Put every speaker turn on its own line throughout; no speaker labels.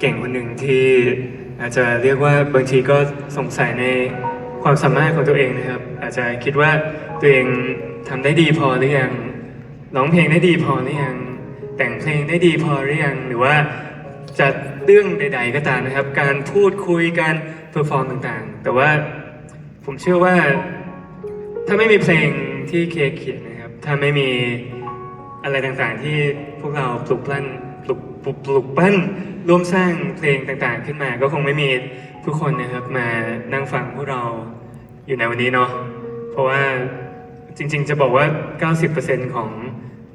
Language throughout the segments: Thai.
เก่งคนหนึ่งที่อาจจะเรียกว่าบางทีก็สงสัยในความสามารถของตัวเองนะครับ อาจจะคิดว่าตัวเองทำได้ดีพอหรือยังร้องเพลงได้ดีพอหรือยังแต่งเพลงได้ดีพอหรือยังหรือว่าจะเรื่องใด ๆ ก็ตามนะครับ การพูดคุยการเพอร์ฟอร์มต่างๆ แต่ว่าผมเชื่อว่า ถ้าไม่มีเพลงที่เคเขียนนะครับ ถ้าไม่มีอะไรต่างๆที่พวกเราปลุกปั้นปลุกปลุกปลุกปั้น ร่วมสร้างเพลงต่างๆ ขึ้นมา ก็คงไม่มีทุกคนนะครับมานั่งฟังพวกเราอยู่ในวันนี้เนาะเพราะว่าจริงๆจะบอกว่า 90%ของ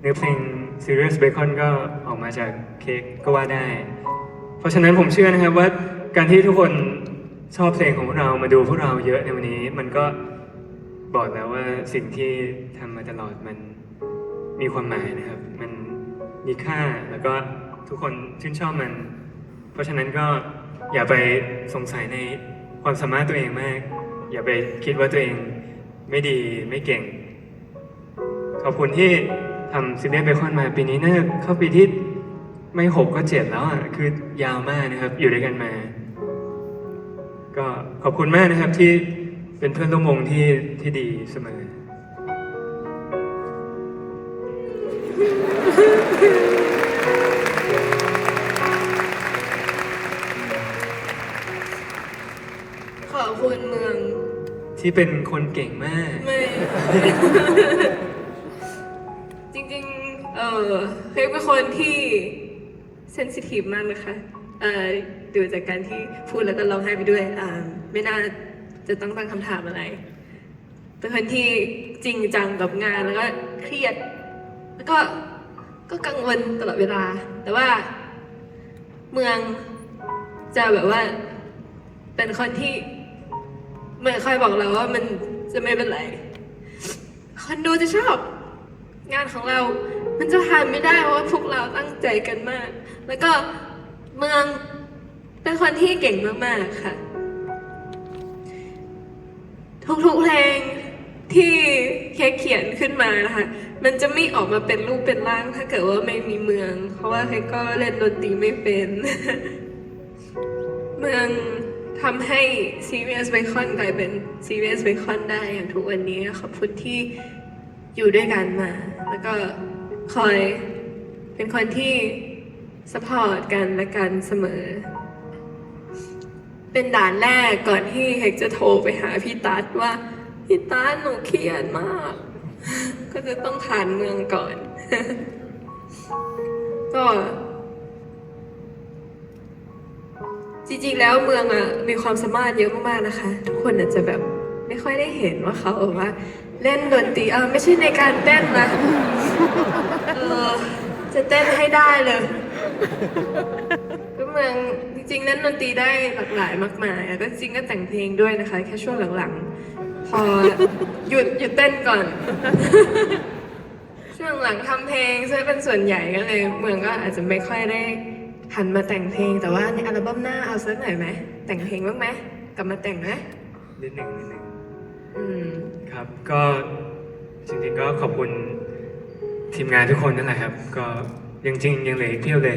เนื้อเพลง Serious Bacon ก็ออกมาจากเค้กก็ว่าได้ เพราะฉะนั้นผมเชื่อนะครับว่าการที่ทุกคนชอบเพลงของพวกเรามาดูพวกเราเยอะในวันนี้ มันก็บอกแล้วว่าสิ่งที่ทำมาตลอดมันมีความหมายนะครับ มันมีค่าแล้วก็ทุกคนชื่นชอบมัน เพราะฉะนั้นก็อย่าไปสงสัยในความสามารถตัวเองมาก อย่าไปคิดว่าตัวเองไม่ดีไม่เก่ง ขอบคุณที่ทำซีเรียสเบคอนมาปีนี้น่าจะเข้าปีที่ไม่หกก็เจ็ดแล้วอะคือยาวมากนะครับ อยู่ด้วยกันมา ก็ขอบคุณมากนะครับที่เป็นเพื่อนร่วมวงที่ที่ดีเสมอ
ขอบคุณเมือง
ที่เป็นคนเก่งมาก
ไม่ จริงๆ เออเฮ้ยเป็นคนที่เซนซิทีฟมากนะคะ เอ่อดูจากการที่พูดแล้วก็ร้องไห้ไปด้วยอ่าไม่น่าจะต้องตั้งคำถามอะไร เป็นคนที่จริงจังกับงานแล้วก็เครียด แล้วก็ก็กังวลตลอดเวลา แต่ว่าเมืองจะแบบว่าเป็นคนที่ เหมือนคอยบอกเราว่ามันจะไม่เป็นไร คนดูจะชอบ งานของเรา มันจะทานไม่ได้เพราะว่าพวกเราตั้งใจกันมาก แล้วก็เมืองเป็นคนที่เก่งมากๆค่ะ ทุกๆเพลงที่เคกเขียนขึ้นมานะคะ มันจะไม่ออกมาเป็นรูปเป็นร่าง ถ้าเกิดว่าไม่มีเมือง เพราะว่าเคกก็เล่นดนตรีไม่เป็น เมือง ทำให้ Serious Bacon กลายเป็น Serious Bacon ได้อย่างทุกวันนี้ขอบคุณที่อยู่ด้วยกันมา แล้วก็คอยเป็นคนที่ support กันและกันเสมอ เป็นด่านแรกก่อนที่เฮกจะโทรไปหาพี่ตัดว่า พี่ตัดหนูเครียดมาก ก็จะต้องผ่านเมืองก่อน ก็ จริงๆ แล้วเมืองอะมีความสามารถเยอะมากๆนะคะ ทุกคนอาจจะแบบไม่ค่อยได้เห็นว่าเขาแบบว่าเล่นดนตรีเออไม่ใช่ในการเต้นนะเออจะเต้นให้ได้เลยก็เมืองจริงๆนั้นดนตรีได้หลากหลายมากมายแล้วก็จริงก็แต่งเพลงด้วยนะคะ แค่ช่วงหลังๆ พอหยุดหยุดเต้นก่อน ช่วงหลังทำเพลงซะเป็นส่วนใหญ่ก็เลย เมืองก็อาจจะไม่ค่อยได้ หันมาแต่งเพลงแต่ว่าในอัลบั้มหน้าเอาสักหน่อยไหมแต่งเพลงบ้างไหมกลับมาแต่งไหม
นิดหนึ่งนิดหนึ่ง
อืม
ครับก็จริงๆก็ขอบคุณทีมงานทุกคนนั่นแหละครับ ก็ยังจริงยังเหลืออีกเพียบเลย